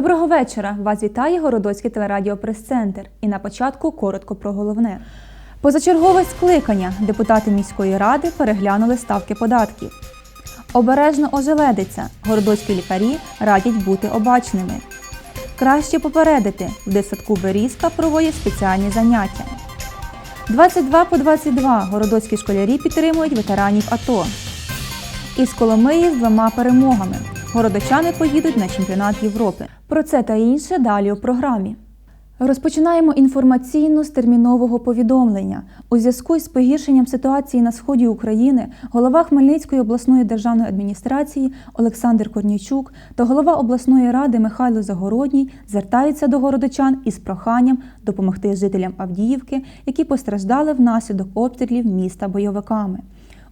Доброго вечора! Вас вітає Городоцький телерадіо Прес-центр. І на початку коротко про головне. Позачергове скликання депутати міської ради переглянули ставки податків. Обережно ожеледиться. Городоцькі лікарі радять бути обачними. Краще попередити. В дитсадку Берізка проводять спеціальні заняття. 22 по 22 городоцькі школярі підтримують ветеранів АТО. Із Коломиї з двома перемогами. Городочани поїдуть на чемпіонат Європи. Про це та інше далі у програмі. Розпочинаємо інформаційну з термінового повідомлення. У зв'язку із погіршенням ситуації на сході України голова Хмельницької обласної державної адміністрації Олександр Корнійчук та голова обласної ради Михайло Загородній звертаються до городочан із проханням допомогти жителям Авдіївки, які постраждали внаслідок обстрілів міста бойовиками.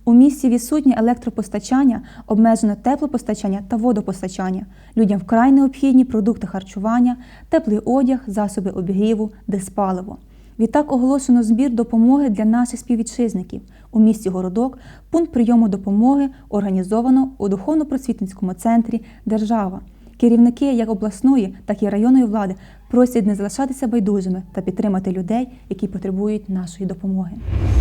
У місті відсутнє електропостачання, обмежено теплопостачання та водопостачання. Людям вкрай необхідні продукти харчування, теплий одяг, засоби обігріву, диспаливо. Відтак оголошено збір допомоги для наших співвітчизників. У місті Городок пункт прийому допомоги організовано у духовно-просвітницькому центрі Держава. Керівники як обласної, так і районної влади просять не залишатися байдужими та підтримати людей, які потребують нашої допомоги.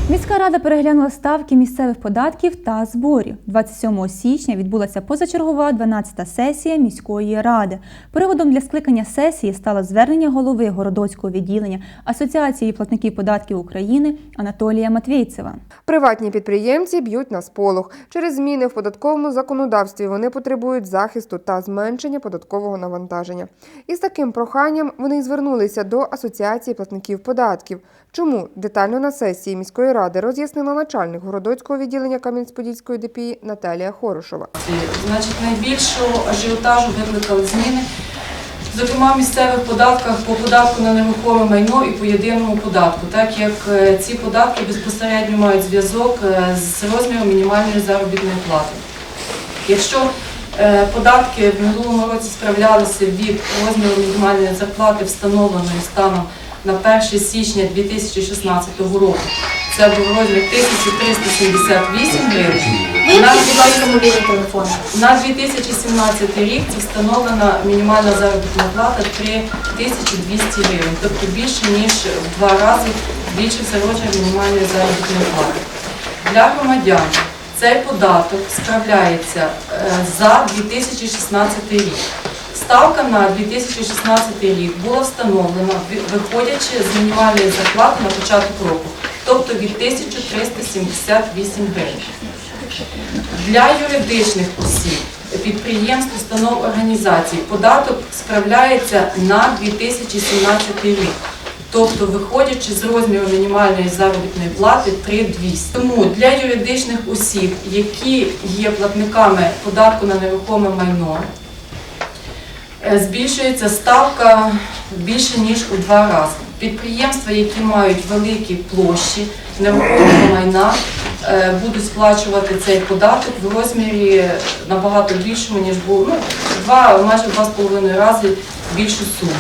Міська рада переглянула ставки місцевих податків та зборів. 27 січня відбулася позачергова 12-та сесія міської ради. Приводом для скликання сесії стало звернення голови городоцького відділення Асоціації платників податків України Анатолія Матвійцева. Приватні підприємці б'ють на сполох. Через зміни в податковому законодавстві вони потребують захисту та зменшення податкового навантаження. Із таким проханням вони звернулися до Асоціації платників податків. Чому детально на сесії міської ради роз'яснила начальник городоцького відділення Кам'янець-Подільської ДПІ Наталія Хорошова. Значить, найбільшого ажіотажу викликали зміни, зокрема в місцевих податках по податку на нерухоме майно і по єдиному податку, так як е, ці податки безпосередньо мають зв'язок е, з розміром мінімальної заробітної плати. Якщо податки в минулому році справлялися від розміру мінімальної зарплати, встановленої станом на 1 січня 2016 року, це був розмір 1378 гривень. На будь ласка, мобільний телефон. на 2017 рік це встановлена мінімальна заробітна плата 3200 гривень, тобто більше ніж в два рази збільшився розмір мінімальної заробітної плати. Для громадян цей податок справляється е, за 2016 рік. Ставка на 2016 рік була встановлена, виходячи з мінімальної зарплати на початок року, тобто від 1378 гривень. Для юридичних осіб, підприємств, установ організацій податок справляється на 2017 рік. Тобто, виходячи з розміру мінімальної заробітної плати 3200. Тому для юридичних осіб, які є платниками податку на нерухоме майно, е, збільшується ставка більше ніж у два рази. Підприємства, які мають великі площі нерухомого майна, е, будуть сплачувати цей податок в розмірі набагато більшому, ніж був ну, два, майже два з половиною рази більшу суму.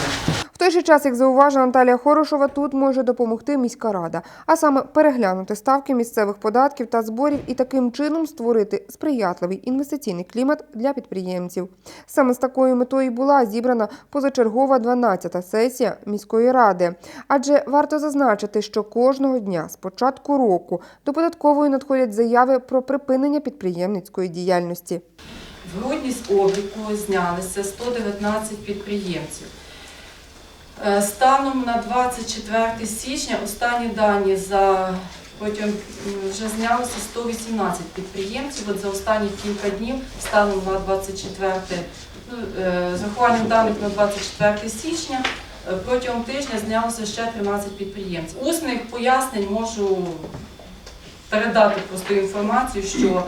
Той же час, як зауважила Наталія Хорошова, тут може допомогти міська рада, а саме переглянути ставки місцевих податків та зборів і таким чином створити сприятливий інвестиційний клімат для підприємців. Саме з такою метою була зібрана позачергова 12-та сесія міської ради. Адже варто зазначити, що кожного дня з початку року до податкової надходять заяви про припинення підприємницької діяльності. В грудні з обліку знялися 119 підприємців. Е, Станом на 24 січня останні дані за протягом м, вже знялося 118 підприємців. От за останні кілька днів, станом на 24, ну, е, з рахуванням даних на 24 січня, е, протягом тижня знялося ще 13 підприємців. Усних пояснень можу передати просто інформацію, що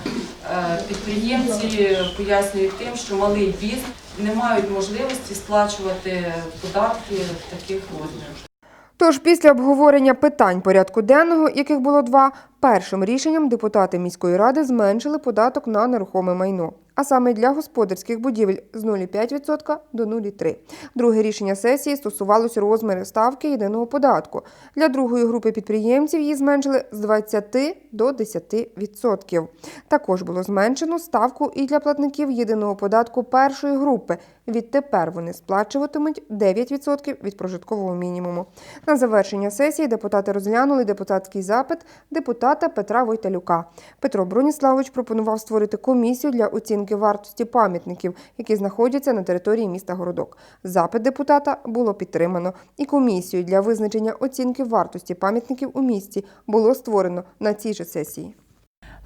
підприємці пояснюють тим, що малий бізнес не мають можливості сплачувати податки в таких розмірах. Тож після обговорення питань порядку денного, яких було два, першим рішенням депутати міської ради зменшили податок на нерухоме майно. А саме для господарських будівель з 0,5% до 0,3%. Друге рішення сесії стосувалося розміру ставки єдиного податку. Для другої групи підприємців її зменшили з 20 до 10%. Також було зменшено ставку і для платників єдиного податку першої групи. Відтепер вони сплачуватимуть 9% від прожиткового мінімуму. На завершення сесії депутати розглянули депутатський запит депутата Петра Войталюка. Петро Броніславович пропонував створити комісію для оцінки вартості пам'ятників, які знаходяться на території міста Городок. Запит депутата було підтримано, і комісію для визначення оцінки вартості пам'ятників у місті було створено на цій же сесії.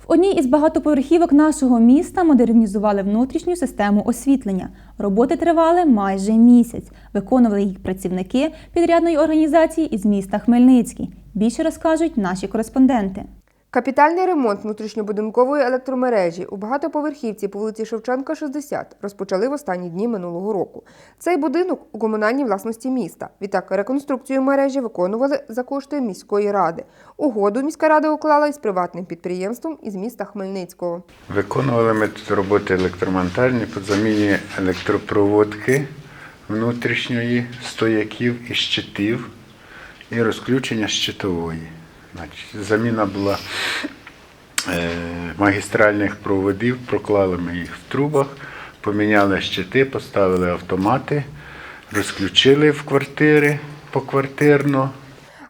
В одній із багатоповерхівок нашого міста модернізували внутрішню систему освітлення. Роботи тривали майже місяць. Виконували їх працівники підрядної організації із міста Хмельницький. Більше розкажуть наші кореспонденти. Капітальний ремонт внутрішньобудинкової електромережі у багатоповерхівці по вулиці Шевченка, 60 розпочали в останні дні минулого року. Цей будинок у комунальній власності міста. Відтак реконструкцію мережі виконували за кошти міської ради. Угоду міська рада уклала із приватним підприємством із міста Хмельницького. Виконували ми тут роботи електромонтажні по заміні електропроводки внутрішньої, стояків і щитів і розключення щитової. Значить, заміна була е, магістральних проводів, проклали ми їх в трубах, поміняли щити, поставили автомати, розключили в квартири поквартирно.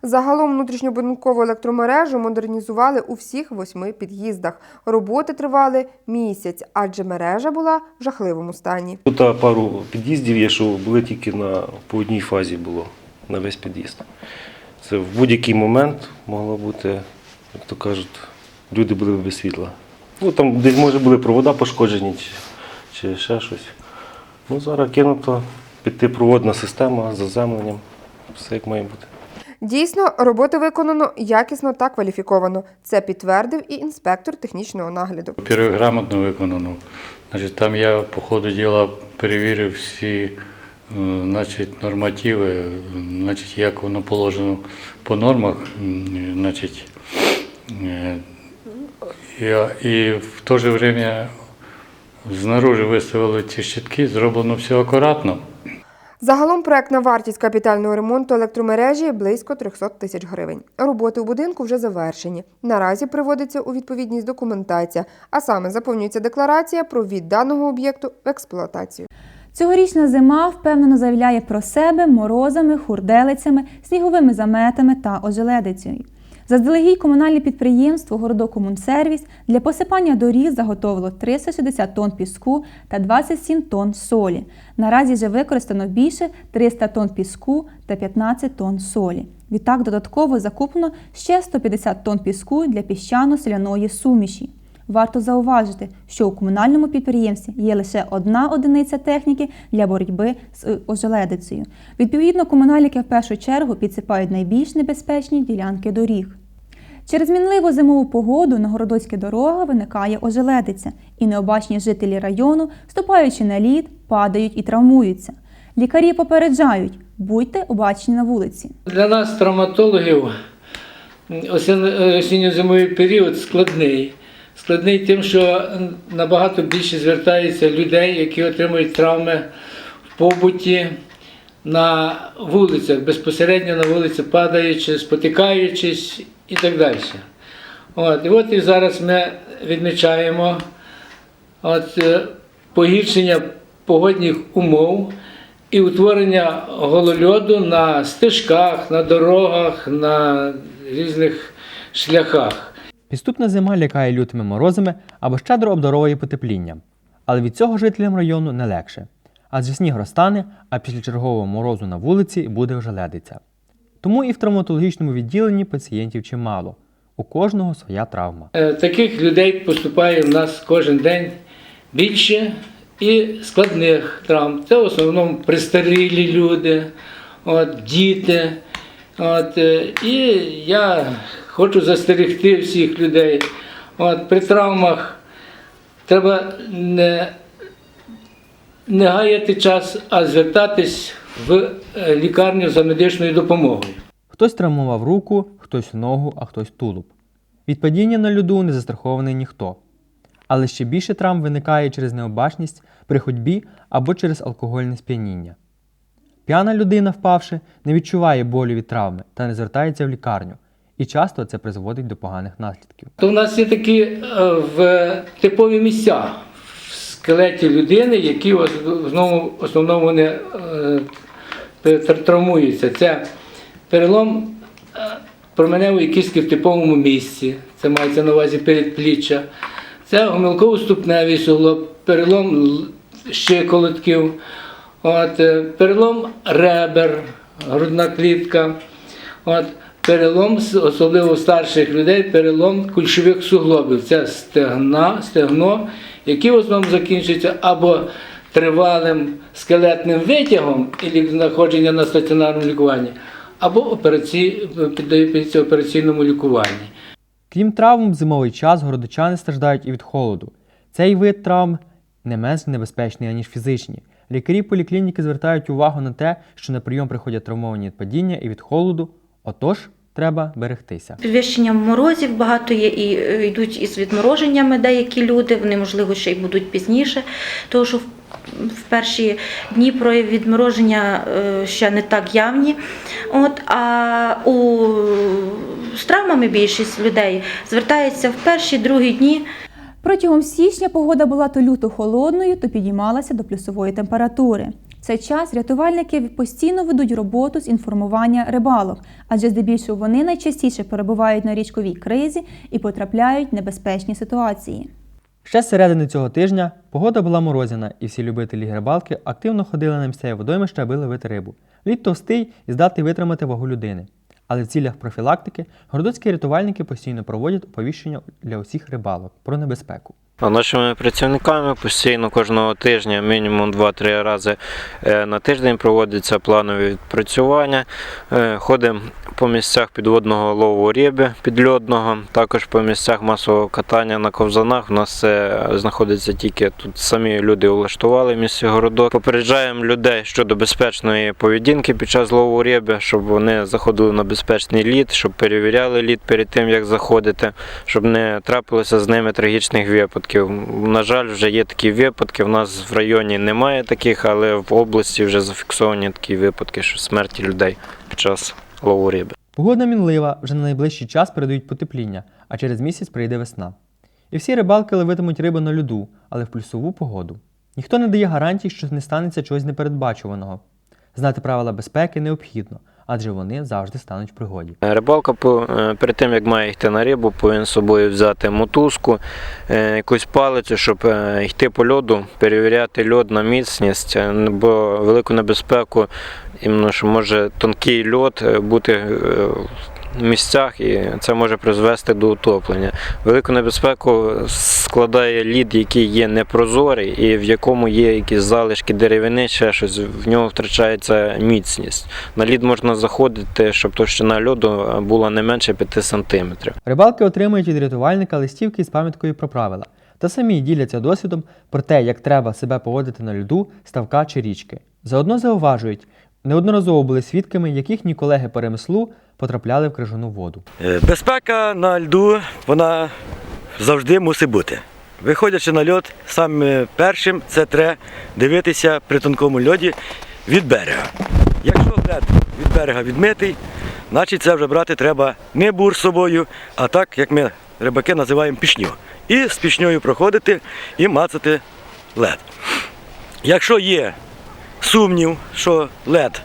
Загалом внутрішньобудинкову електромережу модернізували у всіх восьми під'їздах. Роботи тривали місяць, адже мережа була в жахливому стані. Тут пару під'їздів є, що були тільки на, по одній фазі було на весь під'їзд. Це в будь-який момент могло бути, як то кажуть, люди були без світла. Ну там десь може були провода пошкоджені чи, чи ще щось. Ну зараз кинуто п'ятипроводна система з заземленням, все як має бути. Дійсно, роботи виконано якісно та кваліфіковано. Це підтвердив і інспектор технічного нагляду. Грамотно виконано. Значить, там я по ходу діла перевірив всі значить, нормативи, е, значить, як воно положено по нормах. Значить, е, я, і в то же время знаружи виставили ці щитки, зроблено все акуратно. Загалом проектна вартість капітального ремонту електромережі близько 300 тисяч гривень. Роботи у будинку вже завершені. Наразі приводиться у відповідність документація, а саме заповнюється декларація про ввід даного об'єкту в експлуатацію. Цьогорічна зима впевнено заявляє про себе морозами, хурделицями, сніговими заметами та ожеледицею. Заздалегідь комунальне підприємство Городокомунсервіс для посипання доріг заготовило 360 тонн піску та 27 тонн солі. Наразі вже використано більше 300 тонн піску та 15 тонн солі. Відтак додатково закуплено ще 150 тонн піску для піщано-соляної суміші. Варто зауважити, що у комунальному підприємстві є лише одна одиниця техніки для боротьби з е, ожеледицею. Відповідно, комунальники в першу чергу підсипають найбільш небезпечні ділянки доріг. Через мінливу зимову погоду на городоцьких дорогах виникає ожеледиця, і необачні жителі району, ступаючи на лід, падають і травмуються. Лікарі попереджають, будьте обачні на вулиці. Для нас, травматологів, осінньо-зимовий період складний. Складний тим, що набагато більше звертається людей, які отримують травми в побуті на вулицях, безпосередньо на вулиці падаючи, спотикаючись і так далі. От, і от і зараз ми відмічаємо от, е, погіршення погодних умов і утворення голольоду на стежках, на дорогах, на різних шляхах. Підступна зима лякає лютими морозами або щедро обдаровує потеплінням. Але від цього жителям району не легше. Адже сніг розтане, а після чергового морозу на вулиці буде вже ледиця. Тому і в травматологічному відділенні пацієнтів чимало. У кожного своя травма. Е, Таких людей поступає в нас кожен день більше і складних травм. Це в основному престарілі люди, от, діти. От, е, і я хочу застерегти всіх людей. От, при травмах треба не, не гаяти час, а звертатись в е, лікарню за медичною допомогою. Хтось травмував руку, хтось ногу, а хтось тулуб. Від падіння на льоду не застрахований ніхто. Але ще більше травм виникає через необачність при ходьбі або через алкогольне сп'яніння. П'яна людина, впавши, не відчуває болю від травми та не звертається в лікарню, і часто це призводить до поганих наслідків. То в нас є такі е, в типові місця в скелеті людини, які в основному, в основному вони е, травмуються. Це перелом е, променевої кістки в типовому місці, це мається на увазі передпліччя, це гомілково-ступневий суглоб, перелом щиколотків, от, е, перелом ребер, грудна клітка. От, перелом, особливо старших людей, перелом кульшових суглобів. Це стегна, стегно, які в основному закінчуються або тривалим скелетним витягом і знаходження на стаціонарному лікуванні, або операці... піддаються операційному лікуванні. Крім травм, в зимовий час городочани страждають і від холоду. Цей вид травм не менш небезпечний, аніж фізичні. Лікарі поліклініки звертають увагу на те, що на прийом приходять травмовані від падіння і від холоду, отож треба берегтися. Підвищення морозів багато є і е, йдуть із відмороженнями деякі люди, вони, можливо, ще й будуть пізніше, тому що в- в перші дні прояв відмороження е, ще не так явні. От, а у, з травмами більшість людей звертається в перші другі дні. Протягом січня погода була то люто холодною, то підіймалася до плюсової температури. Цей час рятувальники постійно ведуть роботу з інформування рибалок, адже здебільшого вони найчастіше перебувають на річковій кризі і потрапляють в небезпечні ситуації. Ще з середини цього тижня погода була морозяна, і всі любителі рибалки активно ходили на місцеві водоймища, аби ловити рибу. Лід товстий і здатний витримати вагу людини. Але в цілях профілактики городоцькі рятувальники постійно проводять оповіщення для усіх рибалок про небезпеку. Нашими працівниками постійно кожного тижня, мінімум 2-3 рази е, на тиждень проводяться планові відпрацювання. Е, Ходимо по місцях підводного лову риби підльодного, також по місцях масового катання на ковзанах. У нас це знаходиться тільки тут самі люди влаштували в місті городок. Попереджаємо людей щодо безпечної поведінки під час лову риби, щоб вони заходили на безпечний лід, щоб перевіряли лід перед тим, як заходити, щоб не трапилося з ними трагічних випадків. На жаль, вже є такі випадки. У нас в районі немає таких, але в області вже зафіксовані такі випадки, що смерті людей під час лову риби. Погода мінлива, вже на найближчий час передають потепління, а через місяць прийде весна. І всі рибалки ловитимуть рибу на льоду, але в плюсову погоду. Ніхто не дає гарантій, що не станеться чогось непередбачуваного. Знати правила безпеки необхідно, адже вони завжди стануть в пригоді. Рибалка по- е, перед тим, як має йти на рибу, повинен з собою взяти мотузку, е, якусь палицю, щоб е, йти по льоду, перевіряти льод на міцність, е, бо велику небезпеку, іменно, що може тонкий льод е, бути е, місцях, і це може призвести до утоплення. Велику небезпеку складає лід, який є непрозорий, і в якому є якісь залишки деревини, ще щось, в нього втрачається міцність. На лід можна заходити, щоб товщина льоду була не менше 5 см. Рибалки отримують від рятувальника листівки з пам'яткою про правила та самі діляться досвідом про те, як треба себе поводити на льоду, ставка чи річки. Заодно зауважують, неодноразово були свідками, як їхні колеги по ремеслу потрапляли в крижану воду. Е, Безпека на льду вона завжди мусить бути. Виходячи на льод, саме першим це треба дивитися при тонкому льоді від берега. Якщо лед від берега відмитий, значить це вже брати треба не бур з собою, а так, як ми рибаки називаємо пішню. І з пішньою проходити і мацати лед. Якщо є сумнів, що лед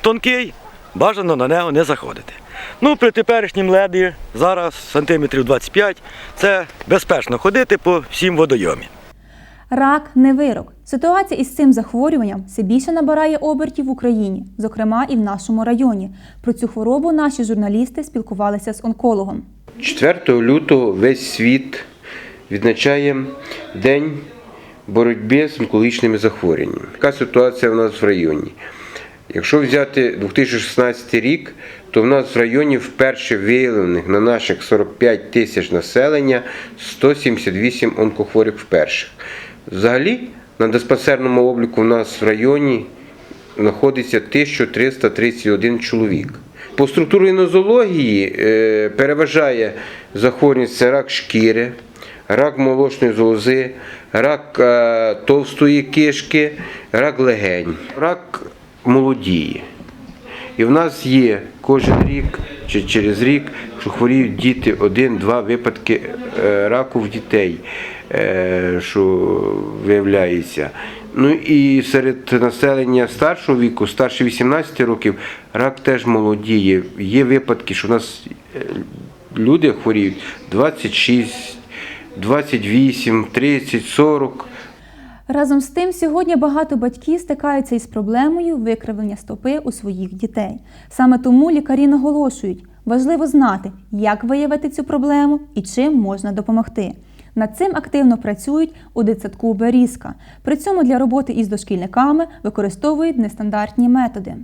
тонкий, бажано на нього не заходити. Ну, при теперішнім леді зараз сантиметрів 25 це безпечно ходити по всім водойомі. Рак не вирок. Ситуація із цим захворюванням все більше набирає обертів в Україні, зокрема і в нашому районі. Про цю хворобу наші журналісти спілкувалися з онкологом. 4 лютого весь світ відзначає День боротьби з онкологічними захворюваннями. Яка ситуація в нас в районі? Якщо взяти 2016 рік, то в нас в районі вперше виявлених на наших 45 тисяч населення 178 онкохворих вперше. Взагалі, на диспансерному обліку в нас в районі знаходиться 1331 чоловік. По структурі нозології е, переважає захворюваність рак шкіри, рак молочної залози, рак е, товстої кишки, рак легень, рак молодіє. І в нас є кожен рік чи через рік, що хворіють діти, один-два випадки е, раку в дітей, е, що виявляється. Ну і серед населення старшого віку, старше 18 років, рак теж молодіє. Є випадки, що у нас люди хворіють 26, 28, 30, 40. Разом з тим, сьогодні багато батьків стикаються із проблемою викривлення стопи у своїх дітей. Саме тому лікарі наголошують, важливо знати, як виявити цю проблему і чим можна допомогти. Над цим активно працюють у дитсадку Берізка. При цьому для роботи із дошкільниками використовують нестандартні методи.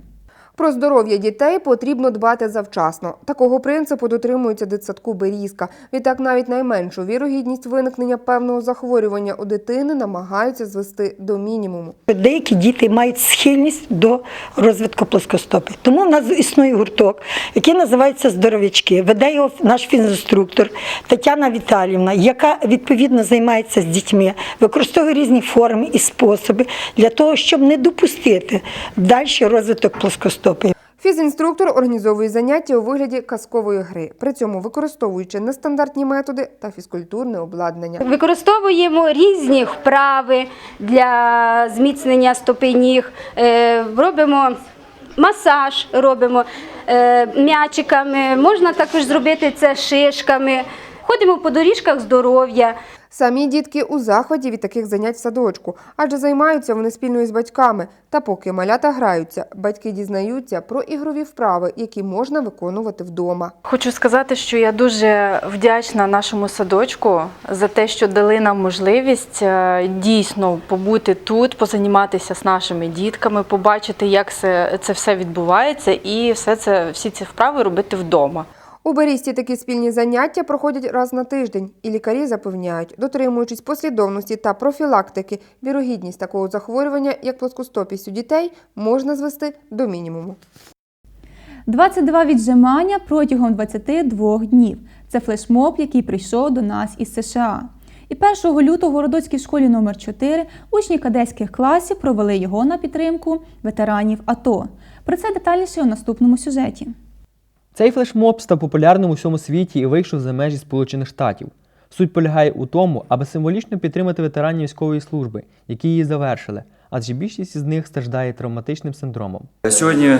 Про здоров'я дітей потрібно дбати завчасно. Такого принципу дотримується дитсадку Берізка. Відтак навіть найменшу вірогідність виникнення певного захворювання у дитини намагаються звести до мінімуму. Деякі діти мають схильність до розвитку плоскостопи. Тому в нас існує гурток, який називається Здоров'ячки. Веде його наш фізінструктор Тетяна Віталівна, яка відповідно займається з дітьми, використовує різні форми і способи для того, щоб не допустити далі розвиток плоскостопи. Фізінструктор організовує заняття у вигляді казкової гри, при цьому використовуючи нестандартні методи та фізкультурне обладнання. Використовуємо різні вправи для зміцнення стопи ніг, Е, робимо масаж, робимо е, м'ячиками, можна також зробити це шишками. Ходимо по доріжках здоров'я. Самі дітки у захваті від таких занять в садочку, адже займаються вони спільно із батьками. Та поки малята граються, батьки дізнаються про ігрові вправи, які можна виконувати вдома. Хочу сказати, що я дуже вдячна нашому садочку за те, що дали нам можливість е, дійсно побути тут, позаніматися з нашими дітками, побачити, як це, це все відбувається, і все це, всі ці вправи робити вдома. У Берісті такі спільні заняття проходять раз на тиждень, і лікарі запевняють, дотримуючись послідовності та профілактики, вірогідність такого захворювання, як плоскостопість у дітей, можна звести до мінімуму. 22 віджимання протягом 22 днів. Це флешмоб, який прийшов до нас із США. І 1 лютого у Городоцькій школі номер 4 учні кадетських класів провели його на підтримку ветеранів АТО. Про це детальніше у наступному сюжеті. Цей флешмоб став популярним у всьому світі і вийшов за межі Сполучених Штатів. Суть полягає у тому, аби символічно підтримати ветеранів військової служби, які її завершили, адже більшість із них страждає травматичним синдромом. Сьогодні е,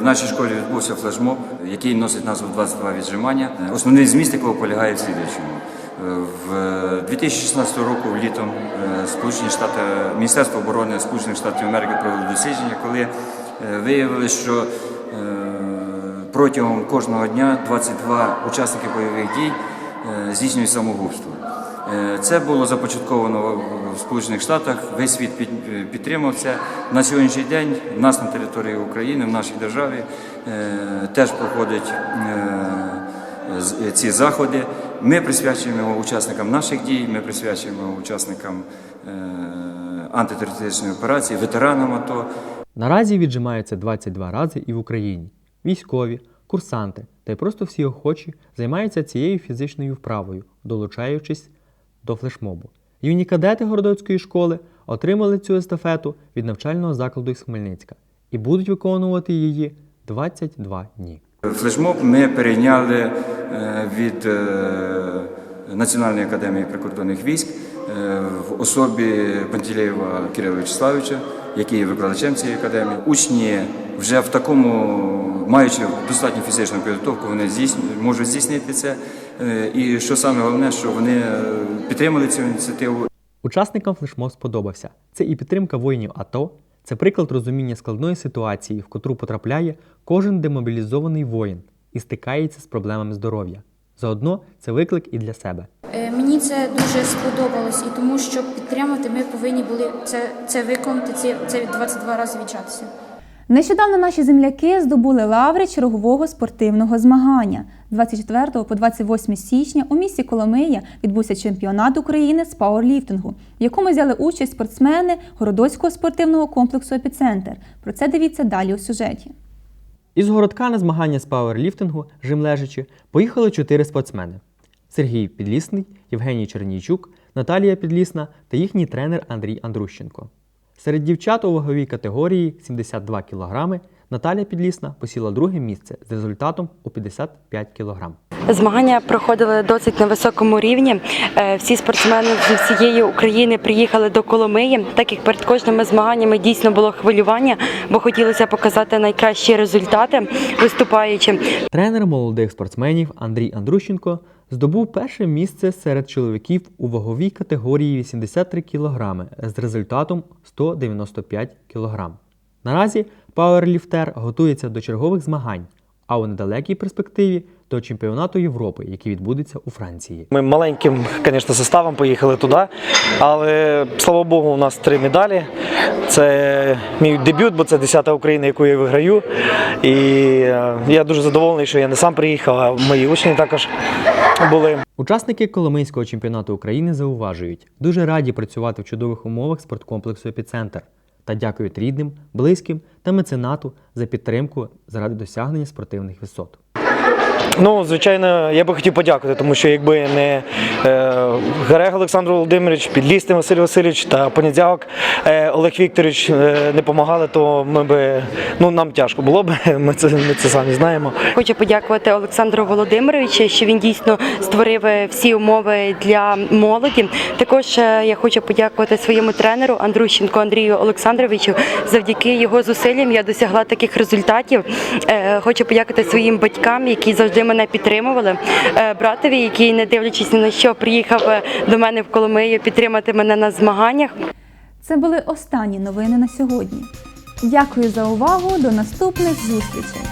в нашій школі відбувся флешмоб, який носить назву 22 віджимання. Е, Основний зміст якого полягає в слідуючому. Е, В 2016 року літом Сполучені Штати, Міністерство оборони Сполучених Штатів Америки провело дослідження, коли виявили, що протягом кожного дня 22 учасники бойових дій е, здійснюють самогубство. Е, Це було започатковано в Сполучених Штатах. Весь світ під- підтримав це. На сьогоднішній день в нас на території України, в нашій державі е, теж проходять ці заходи. Ми присвячуємо учасникам наших дій, ми присвячуємо учасникам антитерористичної операції, ветеранам АТО. Наразі віджимаються 22 рази і в Україні. Військові, курсанти та й просто всі охочі займаються цією фізичною вправою, долучаючись до флешмобу. Юні кадети Городоцької школи отримали цю естафету від навчального закладу із Хмельницька і будуть виконувати її 22 дні. Флешмоб ми перейняли е, від е, Національної академії прикордонних військ е, в особі Пантелеєва Кирила Вячеславовича, який є викладачем цієї академії. Учні вже в такому, маючи достатню фізичну підготовку, вони здійснюють, можуть здійснити це. Е, І що саме головне, що вони е, підтримали цю ініціативу Учасникам флешмоб сподобався. Це і підтримка воїнів АТО, це приклад розуміння складної ситуації, в котру потрапляє кожен демобілізований воїн і стикається з проблемами здоров'я. Заодно це виклик і для себе. Е, Мені це дуже сподобалось, і тому, щоб підтримати, ми повинні були це, це виконати, це, це 22 рази відчатися. Нещодавно наші земляки здобули лаври чергового спортивного змагання. 24 по 28 січня у місті Коломия відбувся чемпіонат України з пауерліфтингу, в якому взяли участь спортсмени Городоцького спортивного комплексу Епіцентр. Про це дивіться далі у сюжеті. Із городка на змагання з пауерліфтингу, жим лежачи, поїхали чотири спортсмени. Сергій Підлісний, Євгеній Чернійчук, Наталія Підлісна та їхній тренер Андрій Андрущенко. Серед дівчат у ваговій категорії 72 кг Наталія Підлісна посіла друге місце з результатом у 55 кг. Змагання проходили досить на високому рівні. Е, Всі спортсмени з всієї України приїхали до Коломиї, так як перед кожними змаганнями дійсно було хвилювання, бо хотілося показати найкращі результати виступаючим. Тренер молодих спортсменів Андрій Андрущенко здобув перше місце серед чоловіків у ваговій категорії 83 кг з результатом 195 кг. Наразі пауерліфтер готується до чергових змагань, а у недалекій перспективі до чемпіонату Європи, який відбудеться у Франції. Ми маленьким, звісно, составом поїхали туди, але слава Богу, у нас три медалі. Це мій дебют, бо це 10-та Україна, яку я виграю. І е, я дуже задоволений, що я не сам приїхав, а мої учні також були. Учасники Коломийського чемпіонату України зауважують, дуже раді працювати в чудових умовах спорткомплексу Епіцентр та дякують рідним, близьким та меценату за підтримку заради досягнення спортивних висот. Ну, звичайно, я би хотів подякувати, тому що якби не е, Герег Олександр Володимирович, Підлісний Василь Васильович та Понедзяк е, Олег Вікторович е, не допомагали, то ми би ну нам тяжко було б. Ми це ми це самі знаємо. Хочу подякувати Олександру Володимировичу, що він дійсно створив всі умови для молоді. Також я хочу подякувати своєму тренеру Андрущенко Андрію Олександровичу. Завдяки його зусиллям я досягла таких результатів. Хочу подякувати своїм батькам, які завжди мене підтримували. Е, Братові, який, не дивлячись ні на що, приїхав е, до мене в Коломию підтримати мене на змаганнях. Це були останні новини на сьогодні. Дякую за увагу. До наступних зустрічей.